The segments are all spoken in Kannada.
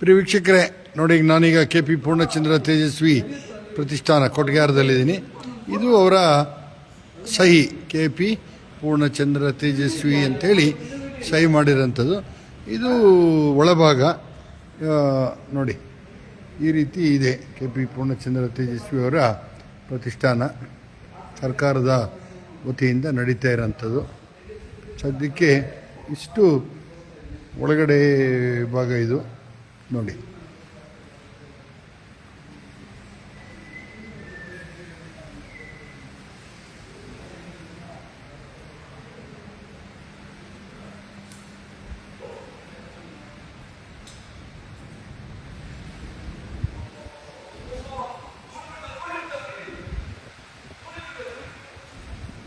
ಪ್ರಿಯ ವೀಕ್ಷಕರೇ, ನೋಡಿ ನಾನೀಗ ಕೆ ಪಿ ಪೂರ್ಣಚಂದ್ರ ತೇಜಸ್ವಿ ಪ್ರತಿಷ್ಠಾನ ಕೊಟ್ಗೆಹಾರದಲ್ಲಿದ್ದೀನಿ. ಇದು ಅವರ ಸಹಿ, ಕೆ ಪಿ ಪೂರ್ಣಚಂದ್ರ ತೇಜಸ್ವಿ ಅಂತೇಳಿ ಸಹಿ ಮಾಡಿರೋಂಥದ್ದು. ಇದು ಒಳಭಾಗ ನೋಡಿ, ಈ ರೀತಿ ಇದೆ ಕೆ ಪಿ ಪೂರ್ಣಚಂದ್ರ ತೇಜಸ್ವಿ ಅವರ ಪ್ರತಿಷ್ಠಾನ ಸರ್ಕಾರದ ವತಿಯಿಂದ ನಡೀತಾ ಇರೋಂಥದ್ದು. ಸದ್ಯಕ್ಕೆ ಇಷ್ಟು ಒಳಗಡೆ ಭಾಗ ಇದು. ನೋಡಿ.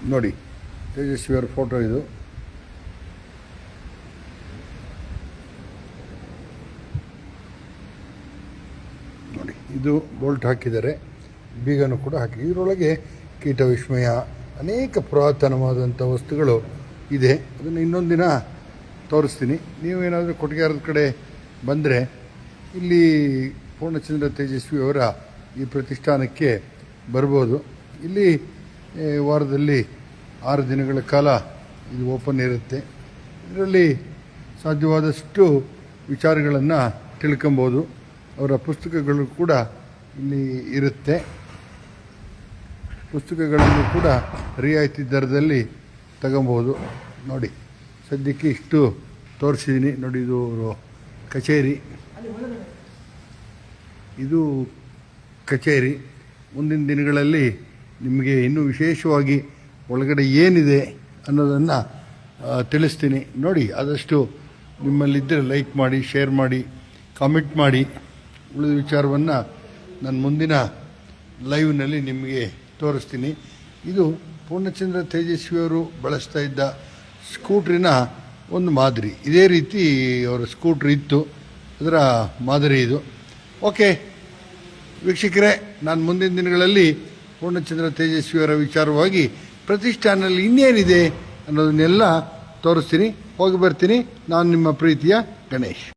ನೋಡಿ ತೇಜಸ್ವಿ ಅವರ ಫೋಟೋ ಇದು ನೋಡಿ ಇದು ಬೋಲ್ಟ್ ಹಾಕಿದ್ದಾರೆ ಬೀಗನು ಕೂಡ ಹಾಕಿ ಇದರೊಳಗೆ ಕೀಟ ವಿಸ್ಮಯ, ಅನೇಕ ಪುರಾತನವಾದಂಥ ವಸ್ತುಗಳು ಇದೆ. ಅದನ್ನು ಇನ್ನೊಂದು ದಿನ ತೋರಿಸ್ತೀನಿ. ನೀವೇನಾದರೂ ಕೊಟ್ಟಿಗೆರದ ಕಡೆ ಬಂದರೆ, ಇಲ್ಲಿ ಪೂರ್ಣಚಂದ್ರ ತೇಜಸ್ವಿ ಅವರ ಈ ಪ್ರತಿಷ್ಠಾನಕ್ಕೆ ಬರ್ಬೋದು. ಇಲ್ಲಿ ವಾರದಲ್ಲಿ ಆರು ದಿನಗಳ ಕಾಲ ಇದು ಓಪನ್ ಇರುತ್ತೆ. ಇದರಲ್ಲಿ ಸಾಧ್ಯವಾದಷ್ಟು ವಿಚಾರಗಳನ್ನು ತಿಳ್ಕೊಬೋದು. ಅವರ ಪುಸ್ತಕಗಳು ಕೂಡ ಇಲ್ಲಿ ಇರುತ್ತೆ. ಪುಸ್ತಕಗಳನ್ನು ಕೂಡ ರಿಯಾಯಿತಿ ದರದಲ್ಲಿ ತಗೊಬೋದು. ನೋಡಿ, ಸದ್ಯಕ್ಕೆ ಇಷ್ಟು ತೋರಿಸಿದ್ದೀನಿ ನೋಡಿ, ಇದು ಅವರು ಕಚೇರಿ. ಇದು ಕಚೇರಿ. ಮುಂದಿನ ದಿನಗಳಲ್ಲಿ ನಿಮಗೆ ಇನ್ನೂ ವಿಶೇಷವಾಗಿ ಒಳಗಡೆ ಏನಿದೆ ಅನ್ನೋದನ್ನು ತಿಳಿಸ್ತೀನಿ. ನೋಡಿ, ಆದಷ್ಟು ನಿಮ್ಮಲ್ಲಿದ್ದರೆ ಲೈಕ್ ಮಾಡಿ, ಶೇರ್ ಮಾಡಿ, ಕಾಮೆಂಟ್ ಮಾಡಿ. ಉಳಿದ ವಿಚಾರವನ್ನು ನಾನು ಮುಂದಿನ ಲೈವ್ನಲ್ಲಿ ನಿಮಗೆ ತೋರಿಸ್ತೀನಿ. ಇದು ಪೂರ್ಣಚಂದ್ರ ತೇಜಸ್ವಿಯವರು ಬಳಸ್ತಾ ಇದ್ದ ಸ್ಕೂಟ್ರಿನ ಒಂದು ಮಾದರಿ. ಇದೇ ರೀತಿ ಅವರ ಸ್ಕೂಟ್ರ್ ಇತ್ತು. ಅದರ ಮಾದರಿ ಇದು. ಓಕೆ, ವೀಕ್ಷಕರೇ, ನಾನು ಮುಂದಿನ ದಿನಗಳಲ್ಲಿ ಪೂರ್ಣಚಂದ್ರ ತೇಜಸ್ವಿಯವರ ವಿಚಾರವಾಗಿ ಪ್ರತಿಷ್ಠಾನದಲ್ಲಿ ಇನ್ನೇನಿದೆ ಅನ್ನೋದನ್ನೆಲ್ಲ ತೋರಿಸ್ತೀನಿ. ಹೋಗಿ ಬರ್ತೀನಿ. ನಾನು ನಿಮ್ಮ ಪ್ರೀತಿಯ ಗಣೇಶ್.